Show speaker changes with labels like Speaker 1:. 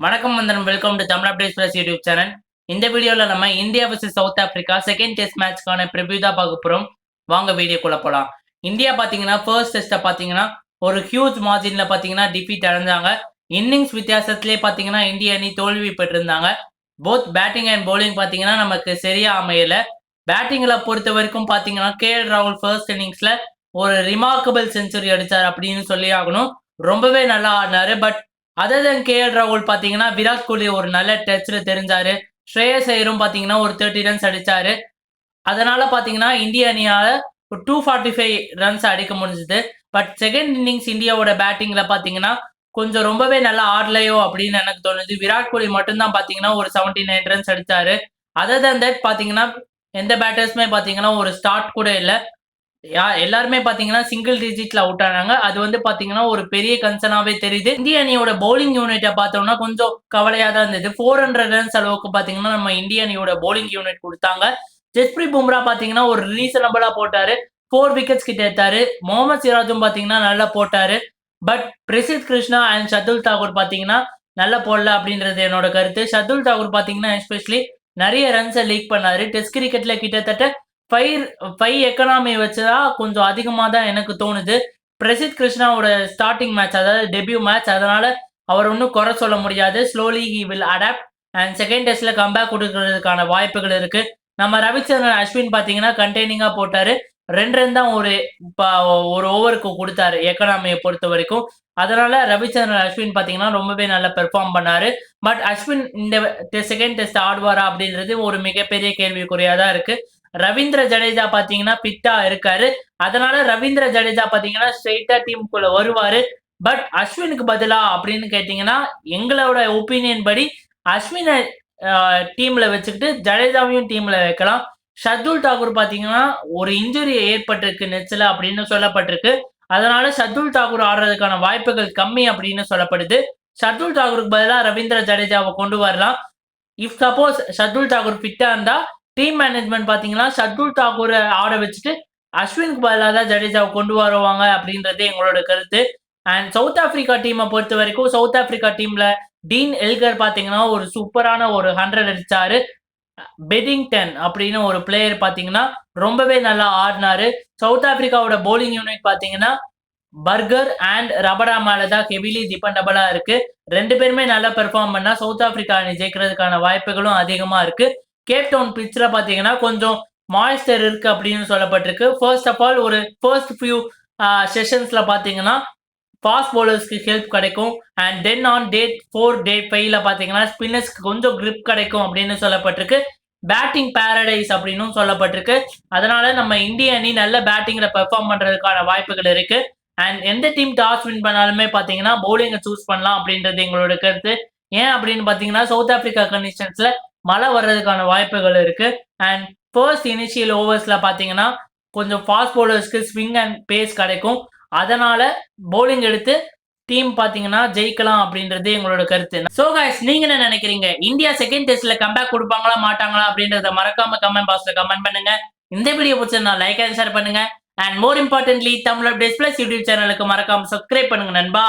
Speaker 1: வணக்கம் வந்தனம். Welcome to Tamil update plus YouTube channel இந்த வீடியோவில் நம்ம India versus South Africa second test மேட்ச்க்கான preview தான் பார்க்க போகிறோம் வாங்க வீடியோக்குள்ள போகலாம் இந்தியா பார்த்தீங்கன்னா ஃபர்ஸ்ட் டெஸ்ட்டை பார்த்தீங்கன்னா ஒரு ஹியூஜ் மார்ஜினில் பார்த்தீங்கன்னா டிஃபீட் அடைஞ்சாங்க. இன்னிங்ஸ் வித்தியாசத்துலேயே பார்த்தீங்கன்னா இந்திய அணி தோல்வி பெற்றிருந்தாங்க. போத் பேட்டிங் அண்ட் பவுலிங் பார்த்தீங்கன்னா நமக்கு சரியா அமையல. பேட்டிங்கில் பொறுத்த வரைக்கும் பார்த்தீங்கன்னா கே எல் ராகுல் ஃபர்ஸ்ட் இன்னிங்ஸில் ஒரு ரிமார்க்கபிள் செஞ்சுரி அடித்தார் அப்படின்னு சொல்லி ஆகணும். ரொம்பவே நல்லா ஆடினாரு. But other KL K L ராகுல் பார்த்தீங்கன்னா விராட் கோலி ஒரு நல்ல டச்சில் தெரிஞ்சாரு. ஸ்ரேயஸ் ஐயரும் பார்த்தீங்கன்னா ஒரு தேர்ட்டி ரன்ஸ் அடித்தாரு அதனால பார்த்தீங்கன்னா இந்திய அணியால் ஒரு டூ ஃபார்ட்டி ஃபைவ் ரன்ஸ் அடிக்க முடிஞ்சுது. பட் செகண்ட் இன்னிங்ஸ் இந்தியாவோட பேட்டிங்கில் பார்த்தீங்கன்னா கொஞ்சம் ரொம்பவே நல்லா ஆடலையோ அப்படின்னு எனக்கு தோணுது. விராட் கோலி மட்டும்தான் பார்த்தீங்கன்னா ஒரு செவன்டி நைன் ரன்ஸ் அடித்தாரு அதர் தன் தட் பார்த்தீங்கன்னா எந்த பேட்டர்ஸுமே பார்த்தீங்கன்னா ஒரு ஸ்டார்ட் கூட இல்லை. யா எல்லாருமே பாத்தீங்கன்னா சிங்கிள் டிஜிட்ல அவுட் ஆனாங்க. அது வந்து பார்த்தீங்கன்னா ஒரு பெரிய கன்சர்னாவே தெரியுது. இந்திய அணியோட பவுலிங் யூனிட்டை பார்த்தோம்னா கொஞ்சம் கவலையாக தான் இருந்தது. ஃபோர் ஹண்ட்ரட் ரன்ஸ் அளவுக்கு பார்த்தீங்கன்னா நம்ம இந்திய அணியோட பவுலிங் யூனிட் கொடுத்தாங்க. ஜஸ்பிரீத் பும்ரா பார்த்தீங்கன்னா ஒரு ரீசனபிளா போட்டாரு. ஃபோர் விக்கெட்ஸ் கிட்ட எடுத்தாரு. முகமது சிராஜும் பார்த்தீங்கன்னா நல்லா போட்டாரு. பட் பிரசித் கிருஷ்ணா அண்ட் ஷதுல் தாகூர் பார்த்தீங்கன்னா நல்லா போடல அப்படின்றது என்னோட கருத்து. ஷதுல் தாகூர் பார்த்தீங்கன்னா எஸ்பெஷலி நிறைய ரன்ஸை லீக் பண்ணாரு. டெஸ்ட் கிரிக்கெட்ல கிட்டத்தட்ட ஃபைவ் ஃபைவ் எக்கனாமி வச்சதா கொஞ்சம் அதிகமாக தான் எனக்கு தோணுது. பிரசித் கிருஷ்ணாவோட ஸ்டார்டிங் மேட்ச் அதாவது டெபியூ மேட்ச் அதனால அவர் ஒன்றும் குறை சொல்ல முடியாது. Slowly he will adapt and second டெஸ்ட்ல கம்பேக் கொடுக்கறதுக்கான வாய்ப்புகள் இருக்கு. நம்ம ரவிச்சந்திரன் அஸ்வின் பார்த்தீங்கன்னா கண்டெய்னிங்காக போட்டாரு. ரெண்டு ரெண்டு தான் ஒரு ப- ஒரு ஓவருக்கு கொடுத்தாரு எக்கனாமியை பொறுத்த வரைக்கும். அதனால ரவிச்சந்திரன் அஸ்வின் பார்த்தீங்கன்னா ரொம்பவே நல்லா பெர்ஃபார்ம் பண்ணாரு. பட் அஸ்வின் இந்த செகண்ட் டெஸ்ட் ஆடுவாரா அப்படின்றது ஒரு மிகப்பெரிய கேள்விக்குறியாக தான் இருக்கு. ரவீந்திர ஜடேஜா பாத்தீங்கன்னா பித்தா இருக்காரு. அதனால ரவீந்திர ஜடேஜா பாத்தீங்கன்னா ஸ்ட்ரெயிட்டா டீமுக்குள்ள வருவாரு. பட் அஸ்வினுக்கு பதிலா அப்படின்னு கேட்டீங்கன்னா எங்களோட ஒப்பீனியன் படி அஸ்வினை டீம்ல வச்சுக்கிட்டு ஜடேஜாவையும் டீம்ல வைக்கலாம். ஷர்துல் தாக்கூர் பாத்தீங்கன்னா ஒரு இன்ஜுரி ஏற்பட்டிருக்கு நெச்சில் அப்படின்னு சொல்லப்பட்டிருக்கு. அதனால ஷர்துல் தாக்கூர் ஆடுறதுக்கான வாய்ப்புகள் கம்மி அப்படின்னு சொல்லப்படுது. ஷர்துல் தாக்கூருக்கு பதிலாக ரவீந்திர ஜடேஜாவை கொண்டு வரலாம். இஃப் சப்போஸ் ஷர்துல் தாக்கூர் ஃபிட்டா இருந்தா டீம் மேனேஜ்மெண்ட் பார்த்தீங்கன்னா ஷர்துல் தாக்கூரை ஆட வச்சுட்டு அஸ்வினுக்கு பதிலாக தான் ஜடேஜாவை கொண்டு வருவாங்க அப்படின்றது எங்களோட கருத்து. அண்ட் சவுத் ஆப்பிரிக்கா டீமை பொறுத்த வரைக்கும் சவுத் ஆப்பிரிக்கா டீம்ல டீன் எல்கர் பார்த்தீங்கன்னா ஒரு சூப்பரான ஒரு ஹண்ட்ரட் அடிச்சாரு. பெதிங்டன் அப்படின்னு ஒரு பிளேயர் பார்த்தீங்கன்னா ரொம்பவே நல்லா ஆடினாரு. சவுத் ஆப்பிரிக்காவோட போலிங் யூனிட் பார்த்தீங்கன்னா பர்கர் அண்ட் ரபடா மேலே தான் ஹெவிலி டிபெண்டபிளாக இருக்கு. ரெண்டு பேருமே நல்லா பெர்ஃபார்ம் பண்ணால் சவுத் ஆப்பிரிக்கா அணி ஜெயிக்கிறதுக்கான வாய்ப்புகளும் அதிகமாக இருக்கு. கேப் டவுன் பிச்சில் பார்த்தீங்கன்னா கொஞ்சம் மாய்ஸ்டர் இருக்கு அப்படின்னு சொல்லப்பட்டிருக்கு. ஃபர்ஸ்ட் ஆஃப் ஆல் ஒரு ஃபர்ஸ்ட் ஃபியூ செஷன்ஸ்ல பார்த்தீங்கன்னா ஃபாஸ்ட் பவுலர்ஸ்க்கு ஹெல்ப் கிடைக்கும். And then on day four day ஃபைவ்ல பார்த்தீங்கன்னா ஸ்பின்னர்ஸ்க்கு கொஞ்சம் கிரிப் கிடைக்கும் அப்படின்னு சொல்லப்பட்டிருக்கு. பேட்டிங் பேரடைஸ் அப்படின்னும் சொல்லப்பட்டிருக்கு. அதனால நம்ம இந்திய அணி நல்ல பேட்டிங்கில் பெர்ஃபார்ம் பண்றதுக்கான வாய்ப்புகள் இருக்கு. அண்ட் எந்த டீம் டாஸ் வின் பண்ணாலுமே பார்த்தீங்கன்னா பவுலிங்கை சூஸ் பண்ணலாம் அப்படின்றது எங்களோட கருத்து. ஏன் அப்படின்னு பார்த்தீங்கன்னா சவுத் ஆப்பிரிக்கா கண்டிஷன்ஸ்ல மழை வர்றதுக்கான வாய்ப்புகள் இருக்கு. அண்ட் ஃபர்ஸ்ட் இனிஷியல் ஓவர்ஸ்ல பார்த்தீங்கன்னா கொஞ்சம் ஃபாஸ்ட் பவுலர்ஸ்க்கு ஸ்விங் அண்ட் பேஸ் கிடைக்கும். அதனால பவுலிங் எடுத்து டீம் பாத்தீங்கன்னா ஜெயிக்கலாம் அப்படின்றது எங்களோட கருத்து. சோ கைஸ் நீங்க என்ன நினைக்கிறீங்க? இந்தியா செகண்ட் டெஸ்ட்ல கம்பேக் கொடுப்பாங்களா மாட்டாங்களா அப்படின்றத மறக்காம கமெண்ட் பாக்ஸ்ல கமெண்ட் பண்ணுங்க. இந்த வீடியோ பிடிச்சிருந்தா லைக் அண்ட் ஷேர் பண்ணுங்க. And more importantly Tamil updates plus YouTube சேனலுக்கு மறக்காம சப்ஸ்கிரைப் பண்ணுங்க நண்பா.